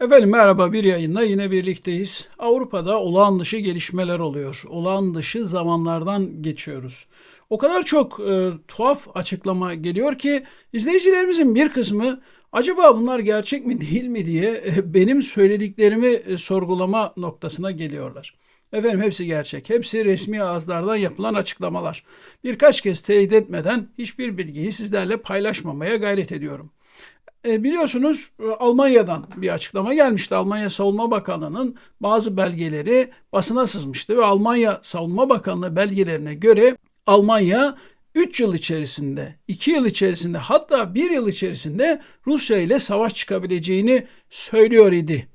Efendim merhaba bir yayınla yine birlikteyiz. Avrupa'da olağan dışı gelişmeler oluyor. Olağan dışı zamanlardan geçiyoruz. O kadar çok e, tuhaf açıklama geliyor ki izleyicilerimizin bir kısmı acaba bunlar gerçek mi değil mi diye e, benim söylediklerimi e, sorgulama noktasına geliyorlar. Efendim hepsi gerçek. Hepsi resmi ağızlardan yapılan açıklamalar. Birkaç kez teyit etmeden hiçbir bilgiyi sizlerle paylaşmamaya gayret ediyorum. E, biliyorsunuz e, Almanya'dan bir açıklama gelmişti. Almanya Savunma Bakanlığı'nın bazı belgeleri basına sızmıştı ve Almanya Savunma Bakanlığı belgelerine göre Almanya 3 yıl içerisinde, 2 yıl içerisinde hatta 1 yıl içerisinde Rusya ile savaş çıkabileceğini söylüyor idi.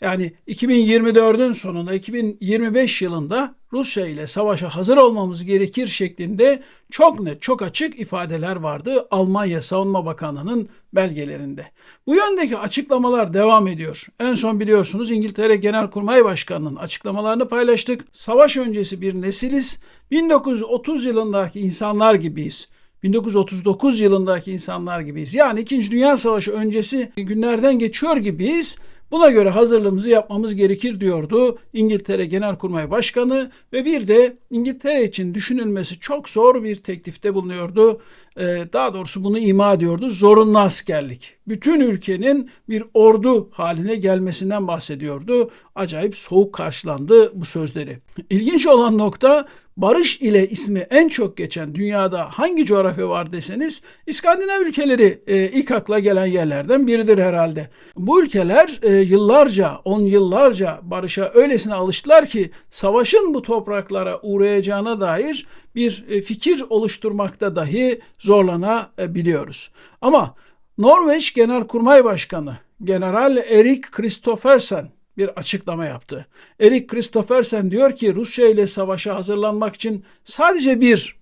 Yani 2024'ün sonunda 2025 yılında Rusya ile savaşa hazır olmamız gerekir şeklinde çok net, çok açık ifadeler vardı Almanya Savunma Bakanlığı'nın belgelerinde. Bu yöndeki açıklamalar devam ediyor. En son biliyorsunuz İngiltere Genelkurmay Başkanı'nın açıklamalarını paylaştık. Savaş öncesi bir nesiliz. 1930 yılındaki insanlar gibiyiz. 1939 yılındaki insanlar gibiyiz. Yani 2. Dünya Savaşı öncesi günlerden geçiyor gibiyiz. Buna göre hazırlığımızı yapmamız gerekir diyordu İngiltere Genelkurmay Başkanı ve bir de İngiltere için düşünülmesi çok zor bir teklifte bulunuyordu. Ee, daha doğrusu bunu ima ediyordu. Zorunlu askerlik. Bütün ülkenin bir ordu haline gelmesinden bahsediyordu. Acayip soğuk karşılandı bu sözleri. İlginç olan nokta barış ile ismi en çok geçen dünyada hangi coğrafya var deseniz İskandinav ülkeleri e, ilk akla gelen yerlerden biridir herhalde. Bu ülkeler e, yıllarca, on yıllarca barışa öylesine alıştılar ki savaşın bu topraklara uğrayacağına dair bir e, fikir oluşturmakta dahi zorlanabiliyoruz. Ama Norveç Genelkurmay Başkanı General Erik Kristoffersen bir açıklama yaptı. Erik Kristoffersen diyor ki Rusya ile savaşa hazırlanmak için sadece bir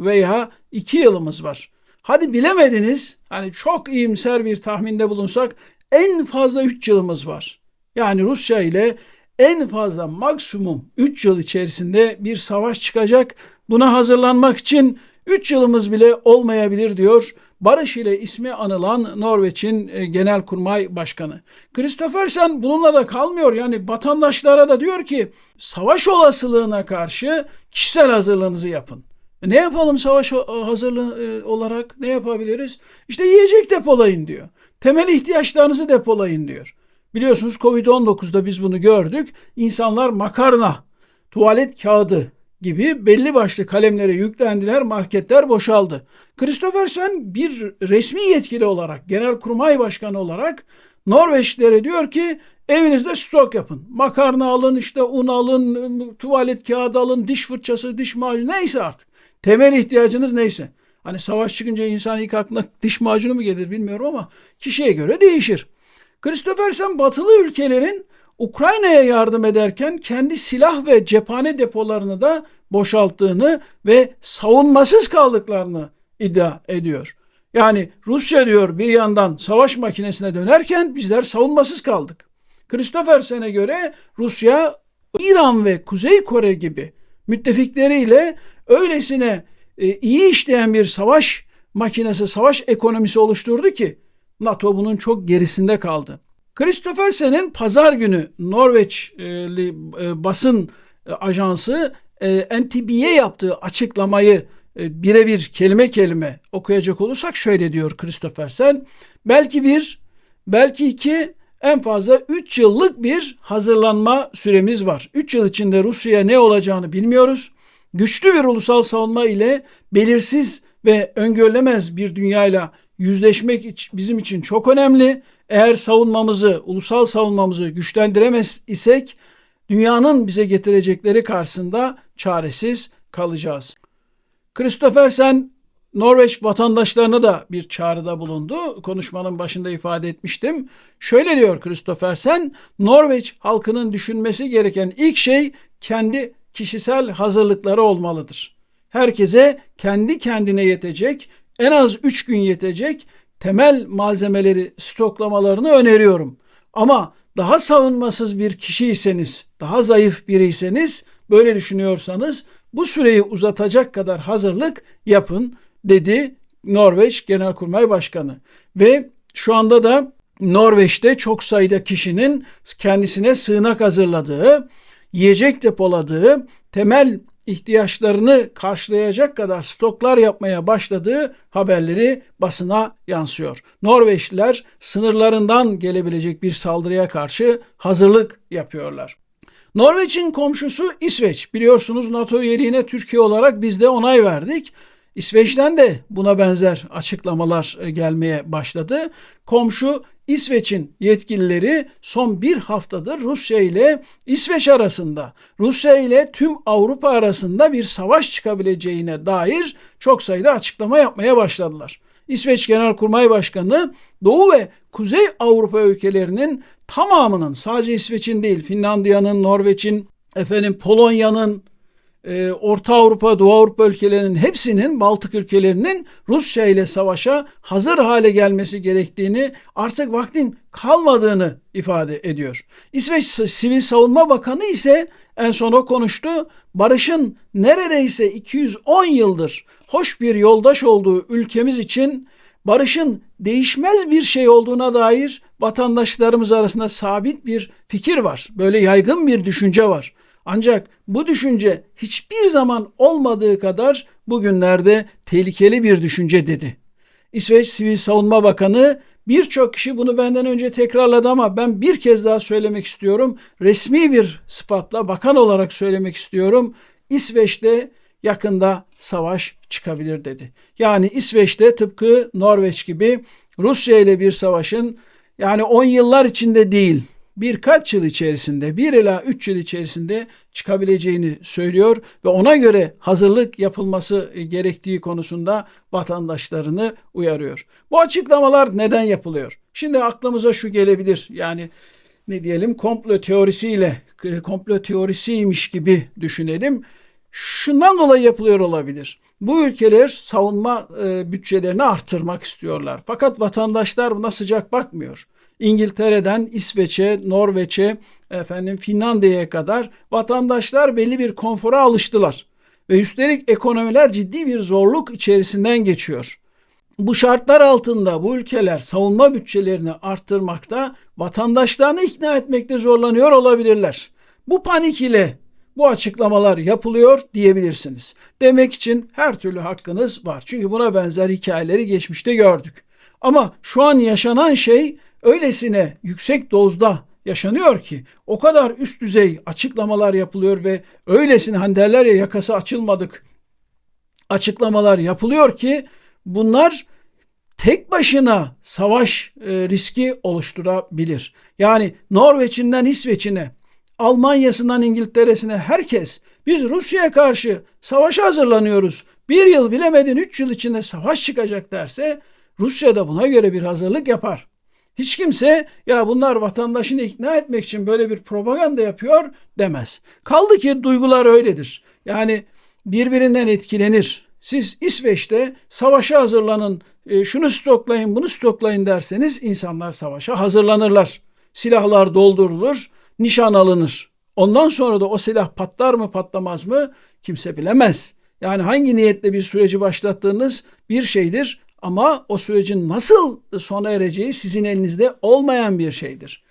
veya iki yılımız var. Hadi bilemediniz, hani çok iyimser bir tahminde bulunsak en fazla üç yılımız var. Yani Rusya ile en fazla maksimum 3 yıl içerisinde bir savaş çıkacak. Buna hazırlanmak için 3 yılımız bile olmayabilir diyor Barış ile ismi anılan Norveç'in e, Genelkurmay Başkanı. Christophersen bununla da kalmıyor. Yani vatandaşlara da diyor ki savaş olasılığına karşı kişisel hazırlığınızı yapın. E ne yapalım savaş hazırlığı e, olarak? Ne yapabiliriz? İşte yiyecek depolayın diyor. Temel ihtiyaçlarınızı depolayın diyor. Biliyorsunuz Covid-19'da biz bunu gördük. İnsanlar makarna, tuvalet kağıdı gibi belli başlı kalemlere yüklendiler, marketler boşaldı. Christophersen bir resmi yetkili olarak, genelkurmay başkanı olarak Norveçlilere diyor ki evinizde stok yapın. Makarna alın, işte un alın, tuvalet kağıdı alın, diş fırçası, diş macunu neyse artık. Temel ihtiyacınız neyse. Hani savaş çıkınca insan ilk aklına diş macunu mu gelir bilmiyorum ama kişiye göre değişir. Christophersen batılı ülkelerin Ukrayna'ya yardım ederken kendi silah ve cephane depolarını da boşalttığını ve savunmasız kaldıklarını iddia ediyor. Yani Rusya diyor bir yandan savaş makinesine dönerken bizler savunmasız kaldık. Christophersen'e göre Rusya İran ve Kuzey Kore gibi müttefikleriyle öylesine e, iyi işleyen bir savaş makinesi, savaş ekonomisi oluşturdu ki NATO bunun çok gerisinde kaldı. Christophersen'in pazar günü Norveçli e, basın e, ajansı e, NTB'ye yaptığı açıklamayı birebir kelime kelime okuyacak olursak şöyle diyor Christophersen. Belki bir, belki iki, en fazla 3 yıllık bir hazırlanma süremiz var. 3 yıl içinde Rusya'ya ne olacağını bilmiyoruz. Güçlü bir ulusal savunma ile belirsiz ve öngörülemez bir dünyayla yüzleşmek bizim için çok önemli. Eğer savunmamızı, ulusal savunmamızı güçlendiremez isek dünyanın bize getirecekleri karşısında çaresiz kalacağız. Christophersen Norveç vatandaşlarına da bir çağrıda bulundu. Konuşmanın başında ifade etmiştim. Şöyle diyor Christophersen, Norveç halkının düşünmesi gereken ilk şey kendi kişisel hazırlıkları olmalıdır. Herkese kendi kendine yetecek, en az 3 gün yetecek temel malzemeleri stoklamalarını öneriyorum. Ama daha savunmasız bir kişiyseniz, daha zayıf biriyseniz, böyle düşünüyorsanız bu süreyi uzatacak kadar hazırlık yapın dedi Norveç Genelkurmay Başkanı. Ve şu anda da Norveç'te çok sayıda kişinin kendisine sığınak hazırladığı, yiyecek depoladığı, temel ihtiyaçlarını karşılayacak kadar stoklar yapmaya başladığı haberleri basına yansıyor. Norveçliler sınırlarından gelebilecek bir saldırıya karşı hazırlık yapıyorlar. Norveç'in komşusu İsveç. Biliyorsunuz NATO üyeliğine Türkiye olarak biz de onay verdik. İsveç'ten de buna benzer açıklamalar e, gelmeye başladı. Komşu İsveç'in yetkilileri son bir haftadır Rusya ile İsveç arasında, Rusya ile tüm Avrupa arasında bir savaş çıkabileceğine dair çok sayıda açıklama yapmaya başladılar. İsveç Genelkurmay Başkanı Doğu ve Kuzey Avrupa ülkelerinin tamamının sadece İsveç'in değil Finlandiya'nın, Norveç'in, efendim Polonya'nın, e, Orta Avrupa, Doğu Avrupa ülkelerinin hepsinin, Baltık ülkelerinin Rusya ile savaşa hazır hale gelmesi gerektiğini, artık vaktin kalmadığını ifade ediyor. İsveç Sivil Savunma Bakanı ise en son o konuştu. Barış'ın neredeyse 210 yıldır hoş bir yoldaş olduğu ülkemiz için barışın değişmez bir şey olduğuna dair vatandaşlarımız arasında sabit bir fikir var. Böyle yaygın bir düşünce var. Ancak bu düşünce hiçbir zaman olmadığı kadar bugünlerde tehlikeli bir düşünce dedi. İsveç Sivil Savunma Bakanı birçok kişi bunu benden önce tekrarladı ama ben bir kez daha söylemek istiyorum. Resmi bir sıfatla bakan olarak söylemek istiyorum. İsveç'te yakında savaş çıkabilir dedi. Yani İsveç'te tıpkı Norveç gibi Rusya ile bir savaşın yani 10 yıllar içinde değil birkaç yıl içerisinde, bir ila üç yıl içerisinde çıkabileceğini söylüyor ve ona göre hazırlık yapılması gerektiği konusunda vatandaşlarını uyarıyor. Bu açıklamalar neden yapılıyor? Şimdi aklımıza şu gelebilir. Yani ne diyelim komplo teorisiyle komplo teorisiymiş gibi düşünelim. Şundan dolayı yapılıyor olabilir. Bu ülkeler savunma e, bütçelerini artırmak istiyorlar. Fakat vatandaşlar buna sıcak bakmıyor. İngiltere'den İsveç'e, Norveç'e, efendim Finlandiya'ya kadar vatandaşlar belli bir konfora alıştılar. Ve üstelik ekonomiler ciddi bir zorluk içerisinden geçiyor. Bu şartlar altında bu ülkeler savunma bütçelerini arttırmakta, vatandaşlarını ikna etmekte zorlanıyor olabilirler. Bu panik ile bu açıklamalar yapılıyor diyebilirsiniz. Demek için her türlü hakkınız var. Çünkü buna benzer hikayeleri geçmişte gördük. Ama şu an yaşanan şey öylesine yüksek dozda yaşanıyor ki o kadar üst düzey açıklamalar yapılıyor ve öylesine hani derler ya yakası açılmadık açıklamalar yapılıyor ki bunlar tek başına savaş e, riski oluşturabilir. Yani Norveç'inden İsveç'ine, Almanya'sından İngiltere'sine herkes biz Rusya'ya karşı savaşa hazırlanıyoruz. Bir yıl bilemedin üç yıl içinde savaş çıkacak derse Rusya da buna göre bir hazırlık yapar. Hiç kimse ya bunlar vatandaşını ikna etmek için böyle bir propaganda yapıyor demez. Kaldı ki duygular öyledir. Yani birbirinden etkilenir. Siz İsveç'te savaşa hazırlanın, e, şunu stoklayın, bunu stoklayın derseniz insanlar savaşa hazırlanırlar. Silahlar doldurulur, nişan alınır. Ondan sonra da o silah patlar mı patlamaz mı kimse bilemez. Yani hangi niyetle bir süreci başlattığınız bir şeydir ama o sürecin nasıl sona ereceği sizin elinizde olmayan bir şeydir.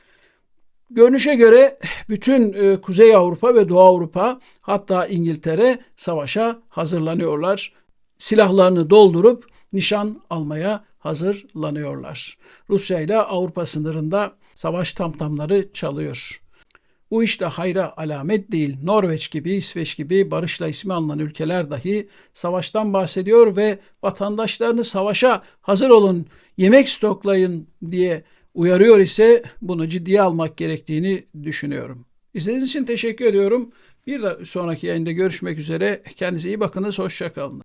Görünüşe göre bütün e, Kuzey Avrupa ve Doğu Avrupa hatta İngiltere savaşa hazırlanıyorlar. Silahlarını doldurup nişan almaya hazırlanıyorlar. Rusya ile Avrupa sınırında savaş tamtamları çalıyor. Bu işte hayra alamet değil. Norveç gibi, İsveç gibi barışla ismi alınan ülkeler dahi savaştan bahsediyor ve vatandaşlarını savaşa hazır olun, yemek stoklayın diye uyarıyor ise bunu ciddiye almak gerektiğini düşünüyorum. İzlediğiniz için teşekkür ediyorum. Bir de sonraki yayında görüşmek üzere. Kendinize iyi bakınız. Hoşçakalın.